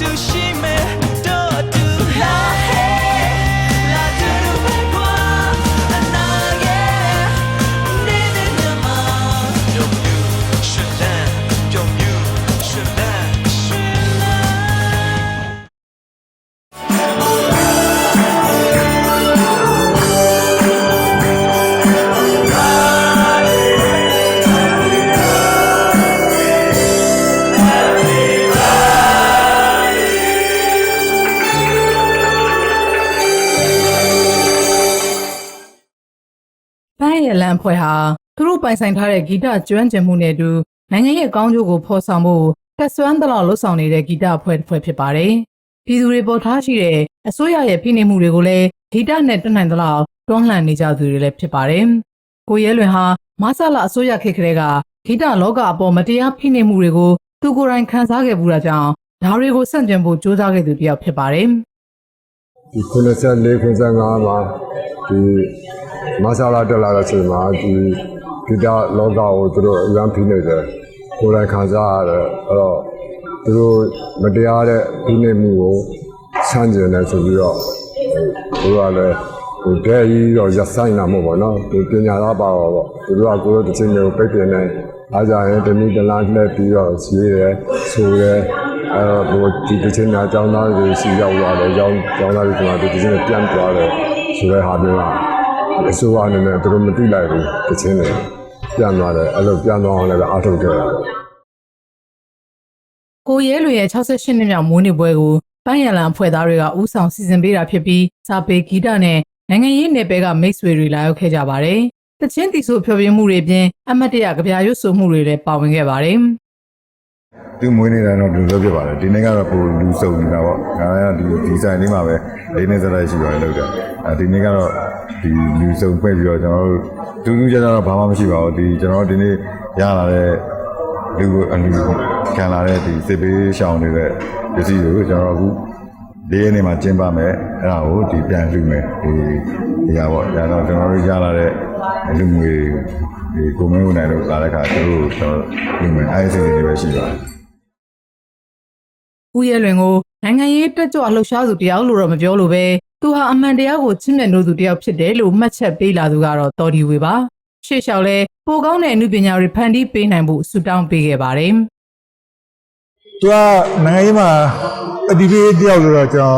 တူရှိ ပန်းရလန်အဖွဲ့ဟာသူတို့ပိုင်ဆိုင်ထားတဲ့ဂီတကျွမ်းကျင်မှုနဲ့အတူနိုင်ငံရဲ့ကောင်းကျိုးကိုဖော်ဆောင်ဖို့တက်ဆွမ်းသလောက်လှုပ်ဆောင်နေတဲ့ဂီတအဖွဲ့တစ်ဖွဲ့ဖြစ်ပါတယ်။ပြည်သူတွေပေါ်ထားရှိတဲ့အစိုးရရဲ့ဖိနှိပ်မှုတွေကိုလည်းဂီတနဲ့တက်နိုင်သလောက်တွန်းလှန်နေကြသူတွေလည်းဖြစ်ပါတယ်။ကိုရဲလွင်ဟာမဆလာအစိုးရခေတ်ကလေးကဂီတလောကအပေါ်မတရားဖိနှိပ်မှုတွေကိုသူကိုယ်တိုင်ခံစားခဲ့မှုတာကြောင့်ဒါတွေကိုဆန့်ကျင်ဖို့ကြိုးစားခဲ့သူတစ်ယောက်ဖြစ်ပါတယ်။ဒီ94 95မှာဒီ မဆလာတက်လာတဲ့အချိန်မှာဒီဒီတာလောကကိုသူတို့အရန်ဖိနေတယ်ကိုယ်တိုင်ခံစားရတယ်အဲ့တော့သူတို့မတရားတဲ့ဖိနေမှုကိုဆန့်ကျင်တယ်ဆိုပြီးတော့သူတို့ကလည်းဟိုတဲ့ကြီးတော့ရဆိုင်တာမဟုတ်ပါတော့ဒီပညာသားပါတော့ပေါ့သူတို့ကကိုယ်တို့တစ်ချိန်မျိုးပိတ်ပင်နေအားကြရင်တနည်းတလားလှည့်ပြီးတော့ရှိရဲဆိုရဲအဲဟိုဒီတစ်ချိန်သားအကြောင်းသားတွေစီရောက်သွားတယ်ရောင်းကျောင်းသားတွေကဒီတစ်ချိန်ပြန်သွားတယ်ဆိုတဲ့ဟာမျိုးက အစိုးရအနေနဲ့သူတို့မသိလိုက်ဘူးတစ်ချိန်နဲ့ပြန်သွားတယ်အဲ့လိုပြန်သွားအောင်လည်းအားထုတ်ခဲ့ရတယ်ကိုရဲလွေရဲ့68နှစ်မြောက်မွေးနေ့ပွဲကိုပန်းရလန်အဖွဲ့သားတွေကဥဆောင်စီစဉ်ပေးတာဖြစ်ပြီးစာပေဂီတနဲ့နိုင်ငံရေးနယ်ပယ်ကမိတ်ဆွေတွေလာရောက်ခဲ့ကြပါတယ်။တချင်းတီဆိုဖျော်ဖြေမှုတွေအပြင်အမတ်တရကြပြရွတ်ဆိုမှုတွေလည်းပါဝင်ခဲ့ပါတယ် သူမွေးနေတာတော့ဒီလိုပြောပြပါတယ်ဒီနေ့ကတော့ပိုလူစုံနေတာပေါ့ငါကဒီဒီဇိုင်းလေးမှာပဲလေးနေစလိုက်ရှိပါတယ်လို့တယ်အဲဒီနေ့ကတော့ဒီလူစုံပြည့်ပြီးတော့ကျွန်တော်တို့တူတူကြတော့ဘာမှမရှိပါဘူးဒီကျွန်တော်တို့ဒီနေ့ရလာတဲ့လူအလူခံလာတဲ့ဒီစစ်ပေးရှောင်းနေတဲ့ပစ္စည်းတွေကိုကျွန်တော်တို့အခုလေးရက်နေ့မှာကျင်းပမယ်အဲ့ဒါကိုဒီပြန်လှူမယ်ဒီဒီဟာပေါ့ဒါတော့ကျွန်တော်တို့ရလာတဲ့လူငွေ ဒီကိုမင်းဝင်နိုင်လို့လာတဲ့ခါသူတို့ကျွန်တော်လှူမယ်အဲ့ဒီစိတ်တွေပဲရှိပါတယ်။ဦးရဲလွင်ကိုနိုင်ငံရေးတက်ကြွလှုပ်ရှားသူတယောက်လို့တော့မပြောလို့ပဲသူဟာအမှန်တရားကိုချင့်မြတ်လို့သူတယောက်ဖြစ်တယ်လို့မှတ်ချက်ပေးလာသူကတော့တော်ဒီဝေပါ။ရှေ့လျှောက်လဲပိုကောင်းတဲ့အမှုပညာတွေဖန်တီးပေးနိုင်ဖို့ဆုတောင်းပေးခဲ့ပါတယ်။သူကနိုင်ငံရေးမှာအဒီပေးတယောက်ဆိုတော့ကျွန်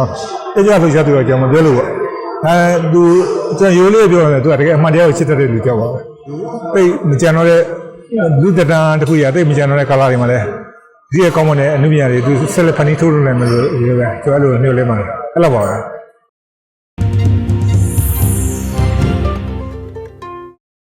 တော်တရားထုတ်ရှားသူတော့ကျွန်တော်မပြောလို့ပေါ့အဲသူကျွန်တော်ရိုးလေးပြောရတယ်သူကတကယ်အမှန်တရားကိုချစ်တဲ့လူတယောက်ပါပဲ ပိတ်မကြံတော့တဲ့လူတတန်တစ်ခုရတိတ်မကြံတော့တဲ့ကာလာတွေမှာလဲဒီအကောင်းမနဲ့အနုပညာတွေသူဆက်လက်ဖန်တီးထုတ်လို့နိုင်မယ်လို့ပြောပဲသူအဲ့လိုမျိုးလေးမှာအဲ့လိုပါပဲ